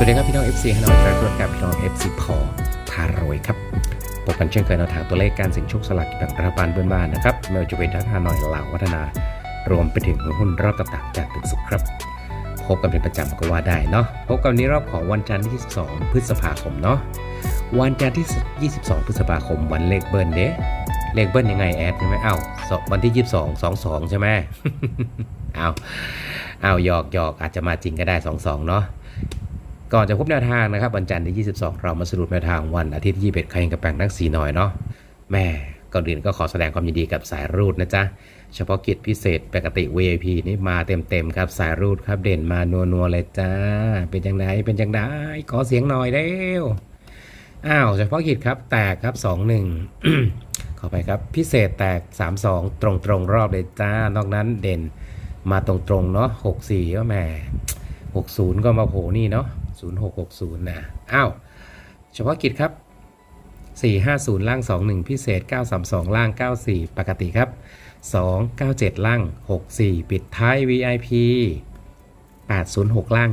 สวัสดีครับพี่น้อง FC ฮานอยทรัครกับพี่น้อง FC พอพารวยครับพบกันเช่นเคยแนวทางตัวเลขการเสี่ยงโชคสลากแบ่งรัฐบาลเบื้องบ้านนะครับไม่ว่าจะเป็นทั้งฮานอยลาววัฒนารวมไปถึงหุ้นรอบต่างๆจากตึกสุขครับ พบกันเป็นประจำก็ว่าได้เนาะพบกันวันนี้รอบของวันจันทร์ที่ 22 พฤษภาคมเนาะวันจันทร์ที่ 22 พฤษภาคมวันเลขเบิ้ลเด้เลขเบิ้ลยังไงแอดใช่ไหมเอ้าวันที่22 22ใช่ไหมเอาเอาหยอกหยอกอาจจะมาจริงก็ได้22เนาะ ก่อนจะพบแนวทางนะครับวันจันทร์ที่ 22 เรามาสรุปแนวทางวันอาทิตย์ที่21ใครยังกับแปลงนักสีหน่อยเนาะแม่ก่อนอื่นก็ขอแสดงความยินดีกับสายรูดนะจ๊ะเฉพาะกิจพิเศษปกติ VIP นี่มาเต็มๆครับสายรูดครับเด่นมานัวๆเลยจ้า เป็นจังไดเป็นจังไดขอเสียงหน่อยเร็วอ้าวเฉพาะกิจครับแตกครับ 21ขอไปครับพิเศษแตก 32 ตรงๆรอบเลยจ้านอกนั้นเด่นมาตรงๆเนาะ64ก็แหม60 ก็มาโผล่นี่เนาะ 0660 นะอ้าวเฉพาะกิจครับ 450 ล่าง 21 พิเศษ 932 ล่าง 94 ปกติครับ 297 ล่าง 64 ปิดท้าย VIP 806 ล่าง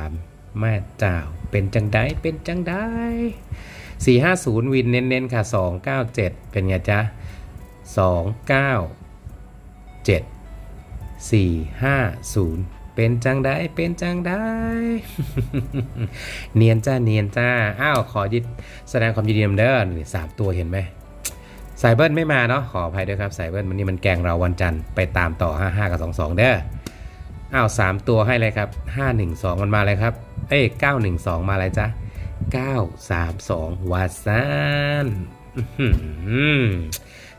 43 แม่เจ้า เป็นจังได้ เป็นจังได้ 450 วินเน้นๆ ค่ะ 297 เป็นไงจ๊ะ 297 450 เป็นจังได้เป็นจังได้ เนียนจ้าเนียนจ้า อ้าว ขอยินแสดงความยินดีเด้อนี่สามตัวเห็นไหมสายเบิ้ลไม่มาเนาะขออภัยด้วยครับสายเบิ้ลวันนี้มันแกงเราวันจันทร์ไปตามต่อ 55 กับ 22 เด้ออ้าวสามตัวให้เลยครับ 512 มันมาเลยครับ เอ้ย912 มาเลยจ้ะ932 วาซานอื้อหือ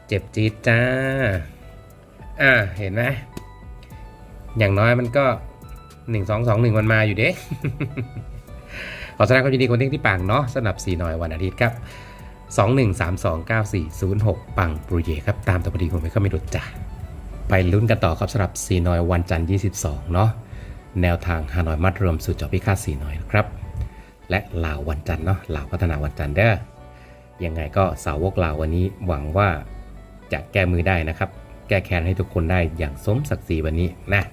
เจ็บจี๊ดจ้า อ่าเห็นไหม อย่างน้อยมันก็1 2 2 1มันมาอยู่เด้ ขอแสดงความยินดีคนที่ที่ปังเนาะสำหรับสีหน่อยวันอาทิตย์ครับ2 1 3 2 9 4 0 6ปังปรุเยครับ ตามตัวพอดีผมไม่เข้าไม่หลุดจ้ะไปลุ้นกันต่อครับสำหรับสีหน่อยวันจันทร์22เนาะแนวทางฮานอยมัดรวมสู่จอพิฆาตสีหน่อยนะครับ และลาววันจันทร์เนาะลาวพัฒนาวันจันทร์เด้อยังไงก็สาวกลาววันนี้หวังว่าจะแก้มือได้นะครับ แก้แค้นให้ทุกคนได้อย่างสมศักดิ์ศรีวันนี้นะ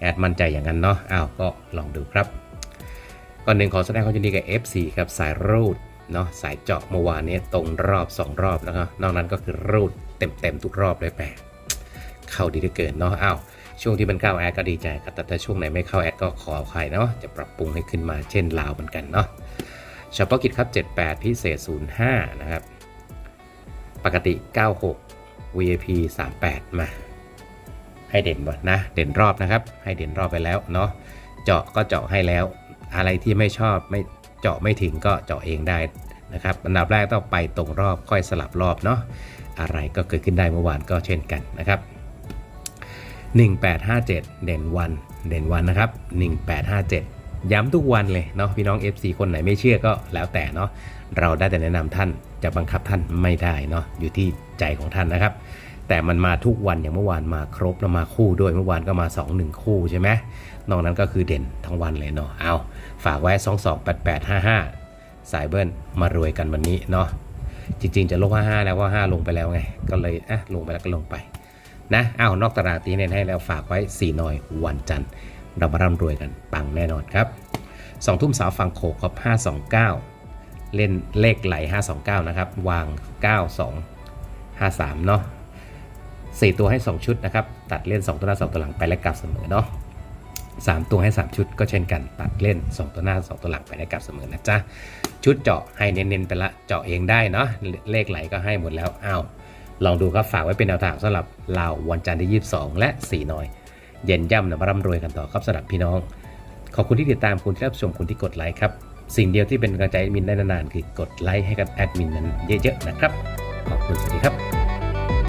แอดมั่นใจอย่างนั้นเนาะอ้าวก็ลองดูครับ ก่อนหนึ่งขอแสดงความยินดีกับ F4 ครับสายรูดเนาะสายเจาะเมื่อวานนี้ตรงรอบ 2 รอบแล้วก็นอกนั้นก็คือรูดเต็มๆทุกรอบเลยแปะเข้าดีเหลือเกินเนาะอ้าวช่วงที่มันเข้าแอดก็ดีใจครับแต่ถ้าช่วงไหนไม่เข้าแอดก็ขออภัยเนาะจะปรับปรุงให้ขึ้นมาเช่นลาวเหมือนกันเนาะเฉพาะกิจครับ 78 พิเศษ 05 นะครับ ปกติ 96 VIP 38 มา ให้เด่นนนะ เด่นรอบนะครับ ให้เด่นรอบไปแล้วเนาะ เจาะก็เจาะให้แล้ว อะไรที่ไม่ชอบไม่เจาะไม่ถึงก็เจาะเองได้นะครับ อันดับแรกต้องไปตรงรอบค่อยสลับรอบเนาะ อะไรก็เกิดขึ้นได้เมื่อวานก็เช่นกันนะครับ 1857 เด่นวัน เด่นวันนะครับ 1857 ย้ำทุกวันเลยเนาะพี่น้อง FC คนไหนไม่เชื่อก็แล้วแต่เนาะ เราได้แต่แนะนำท่านจะบังคับท่านไม่ได้เนาะ อยู่ที่ใจของท่านนะครับ แต่มันมาทุกวันอย่างเมื่อวานมาครบแล้วมาคู่ด้วยเมื่อวานก็มา 2 1 คู่ใช่ไหมนอกนั้นก็คือเด่นทั้งวันเลยเนาะเอาฝากไว้ 2 2 8 8 5 5 สายเบิ้ลมารวยกันวันนี้เนาะจริงๆจะลง55แล้วว่า 5 ลงไปแล้วไง ก็เลยอะลงไปแล้วก็ลงไปนะอ้าวนอกตารางตีเน้นให้แล้วฝากไว้4หน่อยวันจันทร์เรามาร่ำรวยกันปังแน่นอนครับ2ทุ่มสาวฟังโขกครับ529 เล่นเลขไหล529 นะครับ วาง 92 53 เนาะ 4 ตัวให้ 2 ชุดนะครับ ตัดเล่น 2 ตัวหน้า 2 ตัวหลังไปและกลับเสมอเนาะ3ตัวให้ 3 ชุดก็เช่นกัน ตัดเล่น 2 ตัวหน้า 2 ตัวหลังไปและกลับเสมอนะจ๊ะชุดเจาะให้เน้นๆไปละเจาะเองได้เนาะเลขไหลก็ให้หมดแล้วอ้าวลองดูครับฝากไว้เป็นแนวทางสำหรับเราวันจันทร์ที่ 22 และ4หน่อย เย็นย่ำนะมาร่ำรวยกันต่อครับสำหรับพี่น้อง ขอบคุณที่ติดตามคุณที่รับชมคุณที่กดไลค์ครับสิ่งเดียวที่เป็นกำลังใจแอดมินได้นานๆคือกดไลค์ให้กับแอดมินนั้นเยอะๆนะครับขอบคุณสวัสดีครับ